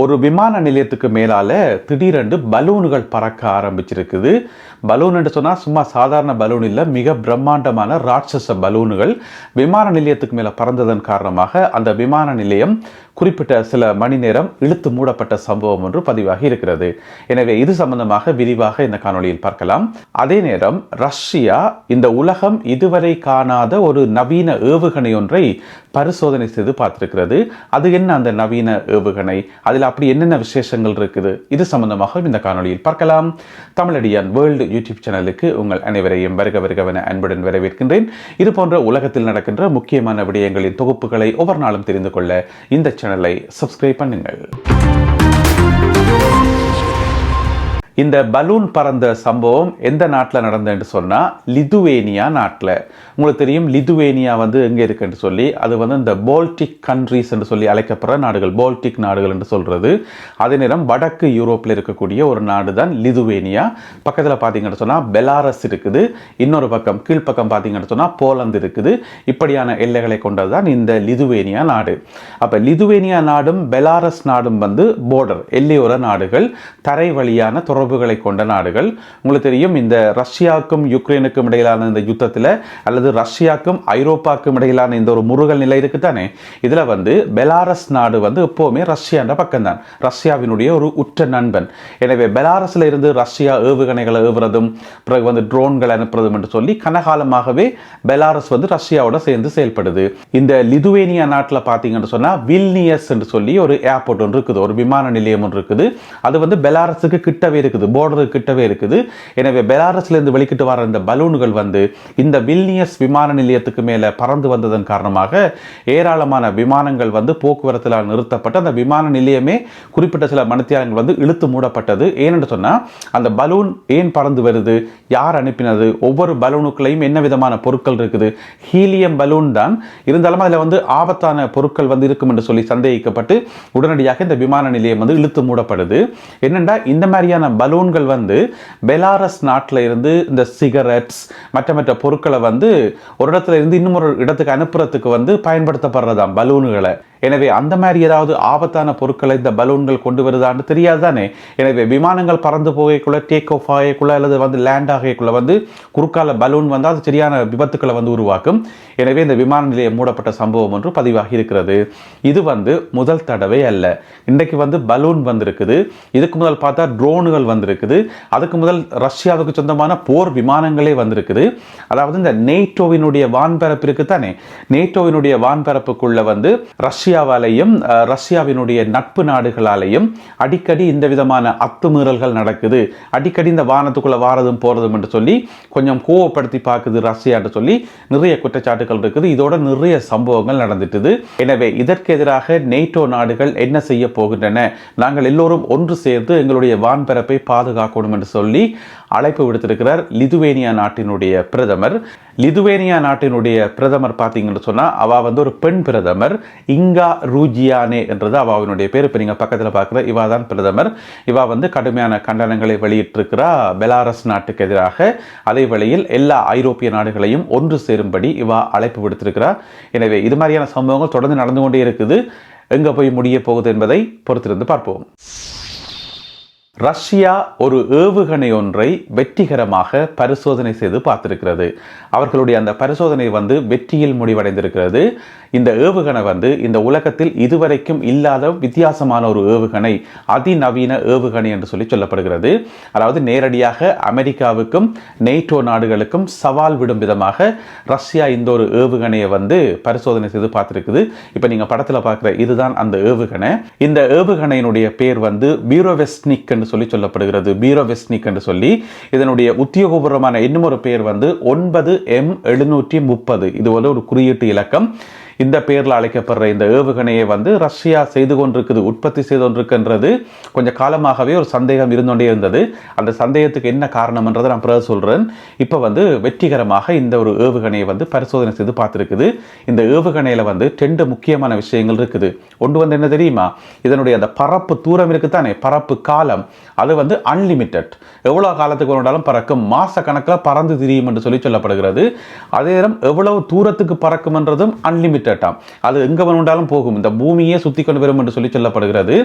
ஒரு விமான நிலையத்துக்கு மேலால் திடீரென்று பலூன்கள் பறக்க ஆரம்பிச்சிருக்குது. பலூன் என்று சொன்னால் சும்மா சாதாரண பலூன் இல்லை மிக பிரம்மாண்டமான ராட்சச பலூன்கள் விமான நிலையத்துக்கு மேலே பறந்ததன் காரணமாக அந்த விமான நிலையம் குறிப்பிட்ட சில மணி நேரம் இழுத்து மூடப்பட்ட சம்பவம் ஒன்று பதிவாகி இருக்கிறது. எனவே இது சம்பந்தமாக விரிவாக இந்த காணொளியில் பார்க்கலாம். அதே நேரம் ரஷ்யா இந்த உலகம் இதுவரை காணாத ஒரு நவீன ஏவுகணை ஒன்றை பரிசோதனை செய்து பார்த்திருக்கிறது. அது என்ன அந்த நவீன ஏவுகணை? அதில் அப்படி என்னென்ன விசேஷங்கள் இருக்குது? இது சம்பந்தமாக இந்த காணொளியில் பார்க்கலாம். தமிழடியான் வேர்ல்டு யூடியூப் சேனலுக்கு உங்கள் அனைவரையும் வருக வருகவன அன்புடன் வரவேற்கின்றேன். இது போன்ற உலகத்தில் நடக்கின்ற முக்கியமான விடயங்களின் தொகுப்புகளை ஒவ்வொரு நாளும் தெரிந்து கொள்ள இந்த சேனலை சப்ஸ்கிரைப் பண்ணுங்கள். இந்த பலூன் பறந்த சம்பவம் எந்த நாட்டில் நடந்ததுன்னு சொன்னால் லிதுவேனியா நாட்டில். உங்களுக்கு தெரியும் லிதுவேனியா வந்து எங்கே இருக்குன்னு சொல்லி அது வந்து இந்த போல்டிக் கண்ட்ரிஸ் என்று சொல்லி அழைக்கப்படுற நாடுகள் போல்டிக் நாடுகள் என்று சொல்கிறது அதே நேரம் வடக்கு யூரோப்பில் இருக்கக்கூடிய ஒரு நாடு தான் லிதுவேனியா. பக்கத்தில் பார்த்தீங்கன்னு சொன்னால் பெலாரஸ் இருக்குது. இன்னொரு பக்கம் கீழ்ப்பக்கம் பார்த்தீங்கன்னு சொன்னால் போலந்து இருக்குது. இப்படியான எல்லைகளை கொண்டது தான் இந்த லிதுவேனியா நாடு. அப்போ லிதுவேனியா நாடும் பெலாரஸ் நாடும் வந்து போர்டர் எல்லையோர நாடுகள் தரை வழியான உறவுகளை கொண்ட நாடுகள். உங்களுக்கு தெரியும் இந்த ரஷ்யாவுக்கும் யுக்ரைனுக்கும் இடையிலான இந்த யுத்தத்தில் அல்லது ரஷ்யாவுக்கும் ஐரோப்பாவுக்கும் இடையிலான இந்த ஒரு முருகல் நிலை இருக்கு தானே இதில் வந்து பெலாரஸ் நாடு வந்து எப்போவுமே ரஷ்யான்ற பக்கம்தான். ரஷ்யாவினுடைய ஒரு உற்ற நண்பன். எனவே பெலாரஸில் இருந்து ரஷ்யா ஏவுகணைகளை ஏவுறதும் பிறகு வந்து ட்ரோன்கள் அனுப்புறதும் என்று சொல்லி கனகாலமாகவே பெலாரஸ் வந்து ரஷ்யாவோட சேர்ந்து செயல்படுது. இந்த லிதுவேனியா நாட்டில் பார்த்தீங்கன்னு சொன்னால் வில்னியஸ் என்று சொல்லி ஒரு ஏர்போர்ட் ஒன்று இருக்குது. ஒரு விமான நிலையம் ஒன்று இருக்குது. அது வந்து பெலாரஸுக்கு கிட்டவே இருக்குது போர்டருக்கு கிட்டவே இருக்குது. எனவே பெலாரஸ்லேருந்து வெளிக்கிட்டு வர இந்த பலூன்கள் வந்து இந்த வில்னியஸ் விமான நிலையத்துக்கு மேலே பறந்து வந்ததன் காரணமாக ஏராளமான விமானங்கள் வந்து போக்குவரத்தில் நிறுத்தப்பட்டு அந்த விமான நிலையமே குறிப்பிட்ட சில மணித்தியாலங்கள் வந்து இழுத்து மூடப்பட்டது. ஏனென்று சொன்னால் அந்த பலூன் ஏன் பறந்து வருது? யார் அனுப்பினது? ஒவ்வொரு பலூனுக்குள்ளேயும் என்ன விதமான பொருட்கள் இருக்குது? ஹீலியம் பலூன் தான். இருந்தாலும் அதில் வந்து ஆபத்தான பொருட்கள் வந்து இருக்கும் என்று சொல்லி சந்தேகிக்கப்பட்டு உடனடியாக இந்த விமான நிலையம் வந்து இழுத்து மூடப்படுது. என்னென்னா இந்த மாதிரியான பலூன்கள் வந்து பெலாரஸ் நாட்டில் இருந்து இந்த சிகரெட்ஸ் மற்ற மற்ற பொருட்களை வந்து ஒரு இடத்துல இருந்து இன்னும் ஒரு இடத்துக்கு அனுப்புறதுக்கு வந்து பயன்படுத்தப்படுறதாம் பலூன்களை. எனவே அந்த மாதிரி ஏதாவது ஆபத்தான பொருட்களை இந்த பலூன்கள் கொண்டு வருதான்னு தெரியாது தானே எனவே விமானங்கள் பறந்து போகக்குள்ள டேக் ஆஃப் ஆகக்குள்ள அல்லது வந்து லேண்ட் ஆகக்குள்ள வந்து குறுக்கால பலூன் வந்து அது சரியான விபத்துக்களை வந்து உருவாக்கும். எனவே இந்த விமான நிலையம் மூடப்பட்ட சம்பவம் ஒன்று பதிவாகி இருக்கிறது. இது வந்து முதல் தடவை அல்ல. இன்றைக்கு வந்து பலூன் வந்திருக்குது. இதுக்கு முதல் பார்த்தா ட்ரோனுகள் வந்திருக்குது. அதுக்கு முதல் ரஷ்யாவுக்கு சொந்தமான போர் விமானங்களே வந்திருக்குது. அதாவது இந்த நேட்டோவினுடைய வான்பரப்பு இருக்குது தானே நேட்டோவினுடைய வான்பரப்புக்குள்ள வந்து ரஷ்யா ரஷ்யாவாலையும் ரஷ்யாவினுடைய நட்பு நாடுகளாலையும் அடிக்கடி இந்த விதமான அத்துமீறல்கள் நடக்குது. அடிக்கடி இந்த வானத்துக்குள்ளே வாரதும் போகிறதும் என்று சொல்லி கொஞ்சம் கோவப்படுத்தி பார்க்குது ரஷ்யா என்று சொல்லி நிறைய குற்றச்சாட்டுகள் இருக்குது. இதோட நிறைய சம்பவங்கள் நடந்துட்டுது. எனவே இதற்கு எதிராக நேட்டோ நாடுகள் என்ன செய்ய போகின்றன? நாங்கள் எல்லோரும் ஒன்று சேர்ந்து எங்களுடைய வான்பரப்பை பாதுகாக்கணும் என்று சொல்லி அழைப்பு விடுத்திருக்கிறார் லிதுவேனியா நாட்டினுடைய பிரதமர். லிதுவேனியா நாட்டினுடைய பிரதமர் பார்த்தீங்கன்னு சொன்னால் அவள் வந்து ஒரு பெண் பிரதமர். இங்கா ரூஜியானே என்றது அவாவினுடைய பேர். இப்போ நீங்கள் பக்கத்தில் பார்க்குற இவா தான் பிரதமர். இவா வந்து கடுமையான கண்டனங்களை வெளியிட்டிருக்கிறா பெலாரஸ் நாட்டுக்கு எதிராக. அதே வேளையில் எல்லா ஐரோப்பிய நாடுகளையும் ஒன்று சேரும்படி இவா அழைப்பு விடுத்திருக்கிறார் எனவே இது மாதிரியான சம்பவங்கள் தொடர்ந்து நடந்து கொண்டே இருக்குது. எங்கே போய் முடிய போகுது என்பதை பொறுத்திருந்து பார்ப்போம். ரஷ்யா ஒரு ஏவுகணை ஒன்றை வெற்றிகரமாக பரிசோதனை செய்து பார்த்திருக்கிறது. அவர்களுடைய அந்த பரிசோதனை வந்து வெற்றியில் முடிவடைந்திருக்கிறது. இந்த ஏவுகணை வந்து இந்த உலகத்தில் இதுவரைக்கும் இல்லாத வித்தியாசமான ஒரு ஏவுகணை அதிநவீன ஏவுகணை என்று சொல்லி சொல்லப்படுகிறது. அதாவது நேரடியாக அமெரிக்காவுக்கும் நெய்டோ நாடுகளுக்கும் சவால் விடும் விதமாக ரஷ்யா இந்த ஒரு ஏவுகணையை வந்து பரிசோதனை செய்து பார்த்திருக்குது. இப்போ நீங்கள் படத்தில் பார்க்குற இதுதான் அந்த ஏவுகணை. இந்த ஏவுகணையினுடைய பேர் வந்து பியூரோவெஸ்னிக் என்று சொல்லி சொல்லப்படுகிறது. பீரோ வெஸ்னிக் என்று சொல்லி. இதனுடைய உத்தியோகபூர்வமான இன்னும் ஒரு பெயர் வந்து ஒன்பது எம் எழுநூற்றி முப்பது. இது வந்து ஒரு குறியீட்டு இலக்கம். இந்த பெயரில் அழைக்கப்படுற இந்த ஏவுகணையை வந்து ரஷ்யா செய்து கொண்டிருக்குது உற்பத்தி செய்து கொண்டிருக்கின்றது. கொஞ்சம் காலமாகவே ஒரு சந்தேகம் இருந்தோண்டே இருந்தது. அந்த சந்தேகத்துக்கு என்ன காரணம்ன்றதை நான் பிறகு சொல்கிறேன் இப்போ வந்து வெற்றிகரமாக இந்த ஒரு ஏவுகணையை வந்து பரிசோதனை செய்து பார்த்துருக்குது. இந்த ஏவுகணையில் வந்து ரெண்டு முக்கியமான விஷயங்கள் இருக்குது. ஒன்று வந்து என்ன தெரியுமா? இதனுடைய அந்த பரப்பு தூரம் இருக்குது தானே பரப்பு காலம். அது வந்து அன்லிமிட்டெட் எவ்வளோ காலத்துக்கு வந்தாலும் பறக்கும்? மாத கணக்கில் பறந்து திரியும் என்று சொல்லி சொல்லப்படுகிறது. அதே நேரம் எவ்வளவு தூரத்துக்கு பறக்கும்ன்றதும் அன்லிமிட்டட் வந்துட்டாம் அது எங்கே வேணுண்டாலும் போகும். இந்த பூமியே சுற்றி கொண்டு வரும் என்று சொல்லி சொல்லப்படுகிறது.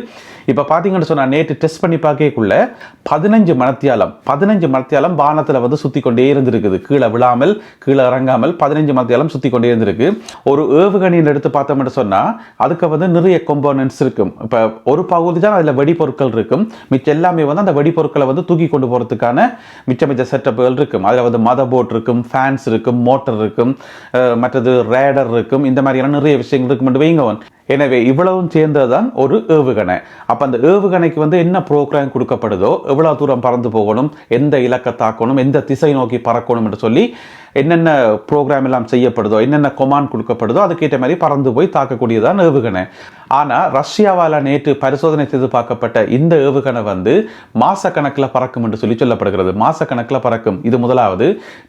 இப்போ பார்த்தீங்கன்னு சொன்னால் நேற்று டெஸ்ட் பண்ணி பார்க்கக்குள்ள பதினஞ்சு மணத்தியாலம் பதினஞ்சு மணத்தியாலம் வானத்தில் வந்து சுற்றி கொண்டே இருந்திருக்குது. கீழே விழாமல் கீழே இறங்காமல் பதினஞ்சு மணத்தியாலம் சுற்றி கொண்டே இருந்திருக்கு. ஒரு ஏவுகணையில் எடுத்து பார்த்தோம்னு சொன்னால் அதுக்கு வந்து நிறைய கொம்போனன்ட்ஸ் இருக்கும். இப்போ ஒரு பகுதி தான் அதில் வெடிப்பொருட்கள் இருக்கும். மிச்சம் எல்லாமே வந்து அந்த வெடிப்பொருட்களை வந்து தூக்கி கொண்டு போகிறதுக்கான மிச்ச மிச்ச செட்டப்புகள் இருக்கும். அதில் வந்து மத போர்ட் இருக்கும் ஃபேன்ஸ் இருக்கும் மோட்டர் இருக்கும் மற்றது ரேடர் இருக்கும். இந்த மாதிரியான நிறைய விஷயங்கள் இருக்கும் வைங்கவன் எனவே இவ்வளவும் சேர்ந்தது தான் ஒரு ஏவுகணை. அப்போ அந்த ஏவுகணைக்கு வந்து என்ன ப்ரோக்ராம் கொடுக்கப்படுதோ எவ்வளோ தூரம் பறந்து போகணும் எந்த இலக்கை தாக்கணும் எந்த திசை நோக்கி பறக்கணும் என்று சொல்லி என்னென்ன ப்ரோக்ராம் எல்லாம் செய்யப்படுதோ என்னென்ன கொமான் கொடுக்கப்படுதோ அதுக்கேற்ற மாதிரி பறந்து போய் தாக்கக்கூடியதான் ஏவுகணை. ஆனால் ரஷ்யாவால் நேற்று பரிசோதனை செய்து பார்க்கப்பட்ட இந்த ஏவுகணை வந்து மாசக்கணக்கில் பறக்கும் என்று சொல்லி சொல்லப்படுகிறது. மாசக்கணக்கில் பறக்கும். இது முதலாவது.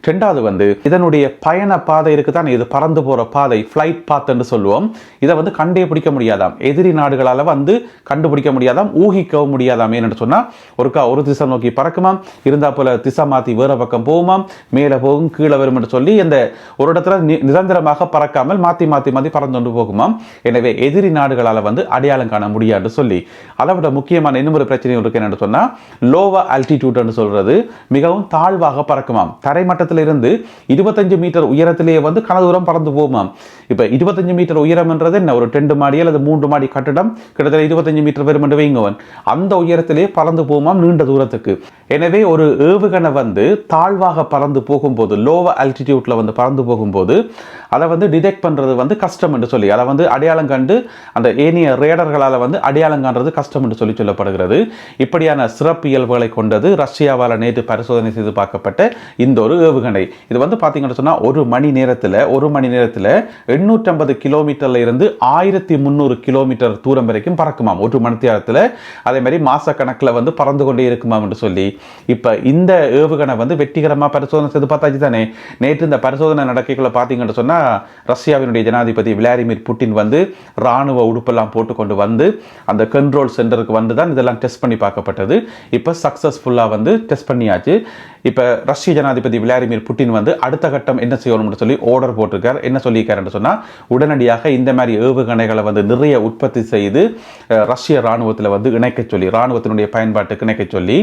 ரெண்டாவது வந்து இதனுடைய பயண பாதை இருக்குதான். இது பறந்து போகிற பாதை ஃப்ளைட் பாத் என்று சொல்லுவோம். இதை வந்து கண்டே பிடிக்க முடியாதாம். எதிரி நாடுகளால் வந்து கண்டுபிடிக்க முடியாதாம். ஊகிக்கவும் முடியாதாம். ஏன்னு சொன்னால் ஒருக்கா ஒரு திசை நோக்கி பறக்குமாம். இருந்தால் போல திசை மாற்றி வேறு பக்கம் போகுமாம். மேலே போகும் கீழே வரும் என்று சொல்லி இந்த ஒரு இடத்துல நி- நிரந்தரமாக பறக்காமல் மாற்றி மாற்றி மாற்றி பறந்து கொண்டு போகுமாம். எனவே எதிரி நாடுகளால் வந்து அடையாளம் காண முடியாது சொல்லி. அதை விட முக்கியமான ஒரு பிரச்சனை இருக்கு என்னன்னு சொன்னால் லோவா அல்டிடியூட்னு சொல்றது மிகவும் தாழ்வாக பறக்குமாம். தரைமட்டத்தில் இருந்து இருபத்தஞ்சு மீட்டர் உயரத்திலேயே வந்து கன தூரம் பறந்து போகுமாம். இப்போ இருபத்தஞ்சு மீட்டர் உயரம்ன்றது என்ன? ஒரு ரெண்டு மாடி அல்லது மூன்று மாடி கட்டடம் கிட்டத்தட்ட இருபத்தஞ்சு மீட்டர் வரும் என்று வைங்கவன் அந்த உயரத்திலே பறந்து போகுமாம் நீண்ட தூரத்துக்கு. எனவே ஒரு ஏவுகணை வந்து தாழ்வாக பறந்து போகும்போது லோவ அல்டிடியூட்டில் வந்து பறந்து போகும்போது அதை வந்து டிடெக்ட் பண்ணுறது வந்து கஷ்டம் என்று சொல்லி அதை வந்து அடையாளம் கண்டு அந்த ஏனைய ரேடர்களால் வந்து அடையாளம் காண்றது கஷ்டம் என்று சொல்லி சொல்லப்படுகிறது. இப்படியான சிறப்பு இயல்புகளை கொண்டது ரஷ்யாவால் நேற்று பரிசோதனை செய்து பார்க்கப்பட்ட இந்த ஒரு ஏவுகணை. இது வந்து பார்த்தீங்கன்னு சொன்னால் ஒரு மணி நேரத்தில் ஒரு மணி நேரத்தில் எண்ணூற்றம்பது கிலோமீட்டரில் இருந்து ஆயிரத்தி முந்நூறு கிலோமீட்டர் தூரம் வரைக்கும் பறக்குமாம். ஒரு மணி நேரத்தில் அதே மாதிரி மாசக்கணக்கில் வந்து பறந்து கொண்டே இருக்குமாம் என்று சொல்லி இப்போ இந்த ஏவுகணை வந்து வெற்றிகரமாக பரிசோதனை செய்து பார்த்தாச்சு தானே? நேற்று இந்த பரிசோதனை நடக்கைக்குள்ளே பார்த்தீங்கன்னு சொன்னால் ரஷ்யாவினுடைய ஜனாதிபதி விளாடிமிர் புட்டின் வந்து ராணுவ உடுப்பெல்லாம் போட்டுக்கொண்டு வந்து அந்த கண்ட்ரோல் சென்டருக்கு வந்து தான் இதெல்லாம் டெஸ்ட் பண்ணி பார்க்கப்பட்டது. இப்போ சக்ஸஸ்ஃபுல்லாக வந்து டெஸ்ட் பண்ணியாச்சு. இப்போ ரஷ்ய ஜனாதிபதி விளாடிமிர் புட்டின் வந்து அடுத்த கட்டம் என்ன செய்யணும்னு சொல்லி ஆர்டர் போட்டிருக்கார். என்ன சொல்லியிருக்காருன்னு சொன்னால் உடனடியாக இந்த மாதிரி ஏவுகணைகளை வந்து நிறைய உற்பத்தி செய்து ரஷ்ய ராணுவத்தில் வந்து இணைக்கச் சொல்லி ராணுவத்தினுடைய பயன்பாட்டுக்கு இணைக்கச் சொல்லி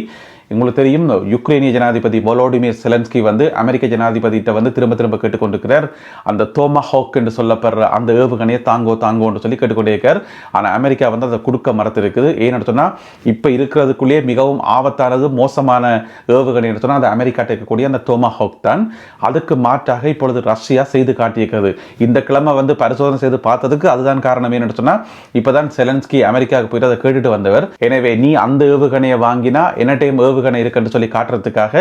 உங்களுக்கு தெரியும் யுக்ரைனிய ஜனாதிபதி வொலோடிமிர் செலன்ஸ்கி வந்து அமெரிக்க ஜனாதிபதியிட்ட வந்து திரும்ப திரும்ப கேட்டுக்கொண்டிருக்கிறார். அந்த தோமா ஹோக் என்று சொல்லப்படுற அந்த ஏவுகணையை தாங்கோ தாங்கோன்னு சொல்லி கேட்டுக்கொண்டே இருக்கார் ஆனால் அமெரிக்கா வந்து அதை கொடுக்க மறத்திருக்குது. ஏன்னு சொன்னால் இப்போ இருக்கிறதுக்குள்ளேயே மிகவும் ஆபத்தானது மோசமான ஏவுகணை என்று சொன்னால் அது அமெரிக்காட்ட இருக்கக்கூடிய அந்த தோமா ஹோக் தான். அதுக்கு மாற்றாக இப்பொழுது ரஷ்யா செய்து காட்டியிருக்கிறது. இந்த கிழமை வந்து பரிசோதனை செய்து பார்த்ததுக்கு அதுதான் காரணம் ஏன்னு சொன்னால் இப்போ தான் செலன்ஸ்கி அமெரிக்காவுக்கு போயிட்டு அதை கேட்டுட்டு வந்தவர். எனவே நீ அந்த ஏவுகணையை வாங்கினா என்ன டைம் ஏவுகணை இருக்குன்னு சொல்லி காட்டுறதுக்காக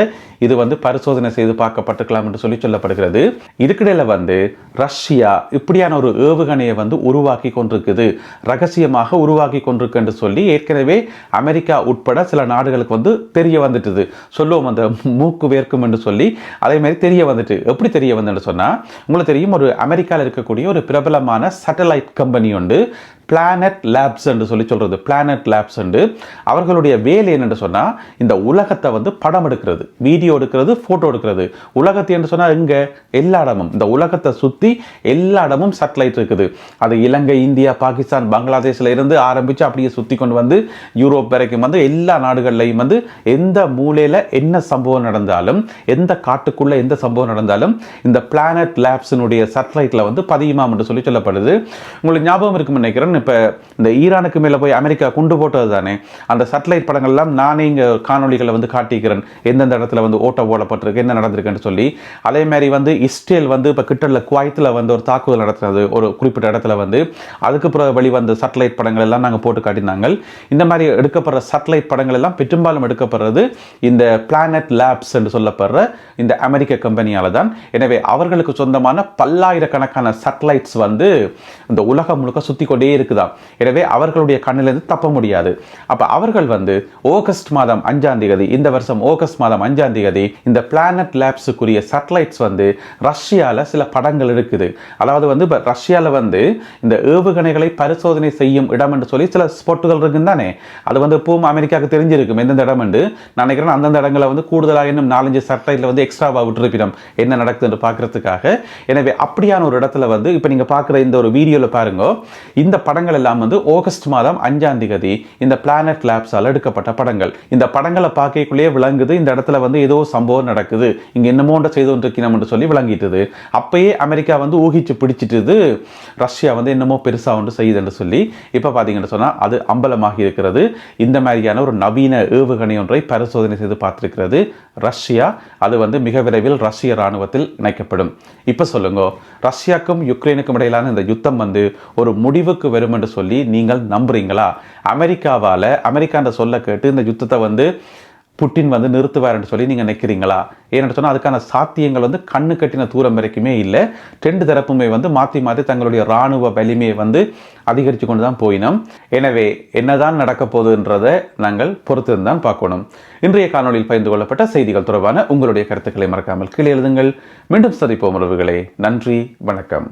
இது வந்து பரிசோதனை செய்து பார்க்கப்பட்டிருக்கலாம் என்று சொல்லி சொல்லப்படுகிறது. இதுக்கிடையில் வந்து ரஷ்யா இப்படியான ஒரு ஏவுகணையை வந்து உருவாக்கி கொண்டிருக்குது. ரகசியமாக உருவாக்கி கொண்டிருக்கு என்று சொல்லி ஏற்கனவே அமெரிக்கா உட்பட சில நாடுகளுக்கு வந்து தெரிய வந்துட்டுது. சொல்லுவோம் அந்த மூக்கு வேர்க்கும் என்று சொல்லி. அதே மாதிரி தெரிய வந்துட்டு. எப்படி தெரிய வந்துன்னு சொன்னால் உங்களுக்கு தெரியும் ஒரு அமெரிக்காவில் இருக்கக்கூடிய ஒரு பிரபலமான சேட்டலைட் கம்பெனி உண்டு. பிளானட் லேப்ஸ் என்று சொல்லி சொல்கிறது பிளானட் லேப்ஸ் என்று. அவர்களுடைய வேலை என்னென்று சொன்னால் இந்த உலகத்தை வந்து படம் எடுக்கிறது வீடியோ எடுக்கிறது ஃபோட்டோ எடுக்கிறது. உலகத்தை என்று சொன்னால் எங்கே? எல்லா இடமும். இந்த உலகத்தை சுற்றி எல்லா இடமும் சேட்டலைட் இருக்குது. அது இலங்கை இந்தியா பாகிஸ்தான் பங்களாதேஷ்ல இருந்து ஆரம்பித்து அப்படியே சுற்றி கொண்டு வந்து யூரோப் வரைக்கும் வந்து எல்லா நாடுகள்லையும் வந்து எந்த மூலையில் என்ன சம்பவம் நடந்தாலும் எந்த காட்டுக்குள்ளே எந்த சம்பவம் நடந்தாலும் இந்த பிளானட் லேப்ஸினுடைய சேட்டலைட்டில் வந்து பதியுமாம் என்று சொல்லி சொல்லப்படுது. உங்களுக்கு ஞாபகம் இருக்கும் நினைக்கிறேன். இப்போ இந்த ஈரானுக்கு மேலே போய் அமெரிக்கா குண்டு போட்டது தானே? அந்த சேட்டலைட் படங்கள் எல்லாம் நானே இங்கே காணொளிகளை வந்து காட்டிக்கிறேன். எந்தெந்த இடத்துல வந்து ஓட்ட ஓடப்பட்டிருக்கு என்ன நடந்திருக்குன்னு சொல்லி. அதே மாதிரி வந்து இஸ்ரேல் வந்து இப்போ கிட்டல குவாய்த்தில் வந்து ஒரு தாக்குதல் நடத்துனது ஒரு குறிப்பிட்ட இடத்துல வந்து. அதுக்கு பிறகு வெளிவந்த சேட்டலைட் படங்கள் எல்லாம் நாங்கள் போட்டு காட்டினாங்க. இந்த மாதிரி எடுக்கப்படுற சேட்டலைட் படங்கள் எல்லாம் பெரும்பாலும் எடுக்கப்படுறது இந்த பிளானட் லேப்ஸ் என்று சொல்லப்படுற இந்த அமெரிக்க கம்பெனியால தான். எனவே அவர்களுக்கு சொந்தமான பல்லாயிரக்கணக்கான சேட்டலைட்ஸ் வந்து இந்த உலகம் முழுக்க சுற்றி கொண்டே இருக்குதா? எனவே அவர்களுடைய கண்ணிலிருந்து தப்ப முடியாது. அப்போ அவர்கள் வந்து ஆகஸ்ட் மாதம் அஞ்சாம் தேதி இந்த வருஷம் ஆகஸ்ட் மாதம் அஞ்சாம் தேதி இந்த பிளானட் லேப்ஸுக்குரிய சேட்டலைட்ஸ் வந்து ரஷ்யால சில படங்கள் இருக்குது. அதாவது வந்து இப்போ ரஷ்யாவில் வந்து இந்த ஏவுகணைகளை பரிசோதனை செய்யும் இடம் என்று சொல்லி சில ஸ்பாட்டுகள் இருக்குன்னு தானே? அது வந்து பூம் அமெரிக்காவுக்கு தெரிஞ்சிருக்கும். எந்தெந்த இடம் என்று நினைக்கிறேன் அந்தந்த இடங்களை வந்து கூடுதலாக இன்னும் நாலஞ்சு சேட்டலைட்டில் வந்து எக்ஸ்ட்ராவாக விட்டுருப்பிடும். என்ன நடக்குது என்று பார்க்கறதுக்காக. எனவே அப்படியான ஒரு இடத்துல வந்து இப்போ நீங்க பார்க்குற இந்த ஒரு வீடியோவில் பாருங்க இந்த படங்கள் எல்லாம் வந்து ஆகஸ்ட் மாதம் அஞ்சாம் தேதி இந்த பிளானட் லேப்ஸால் எடுக்கப்பட்ட படங்கள். இந்த படங்களை பார்க்கக்குள்ளேயே விளங்குது இந்த இடத்துல வந்து ஏதோ சம்பவம் நடக்குது இங்கே என்னமோண்ட செய்து கொண்டிருக்கணும்னு சொல்லி விளங்கிட்டுது. அப்பயே அமெரிக்கா வந்து ஊகிச்சு பிடிச்சிட்டுது ரஷ்யா வந்து என்னமோ பெருசாக ஒன்று செய்யுதுன்னு சொல்லி. இப்போ பார்த்தீங்கன்னு சொன்னால் அது அம்பலமாகி இருக்கிறது. இந்த மாதிரியான ஒரு நவீன ஏவுகணை ஒன்றை பரிசோதனை செய்து பார்த்துருக்கிறது ரஷ்யா. அது வந்து மிக விரைவில் ரஷ்ய இராணுவத்தில் இணைக்கப்படும். இப்போ சொல்லுங்க ரஷ்யாக்கும் யுக்ரைனுக்கும் இடையிலான இந்த யுத்தம் வந்து ஒரு முடிவுக்கு வரும் என்று சொல்லி நீங்கள் நம்புறீங்களா? அமெரிக்காவால அமெரிக்கான்ற சொல்ல கேட்டு இந்த யுத்தத்தை வந்து புட்டின் வந்து நிறுத்துவார்னு சொல்லி நீங்கள் நினைக்கிறீங்களா? ஏன்னு சொன்னால் அதுக்கான சாத்தியங்கள் வந்து கண்ணு கட்டின தூரம் வரைக்குமே இல்லை. ரெண்டு தரப்புமே வந்து மாற்றி மாற்றி தங்களுடைய இராணுவ வலிமையை வந்து அதிகரித்து கொண்டு தான் போயினோம். எனவே என்னதான் நடக்க போகுதுன்றதை நாங்கள் பொறுத்திருந்தான் பார்க்கணும். இன்றைய காணொலியில் பகிர்ந்து கொள்ளப்பட்ட செய்திகள் தொடர்பான உங்களுடைய கருத்துக்களை மறக்காமல் கீழே எழுதுங்கள். மீண்டும் சந்திப்போம் உறவுகளே. நன்றி வணக்கம்.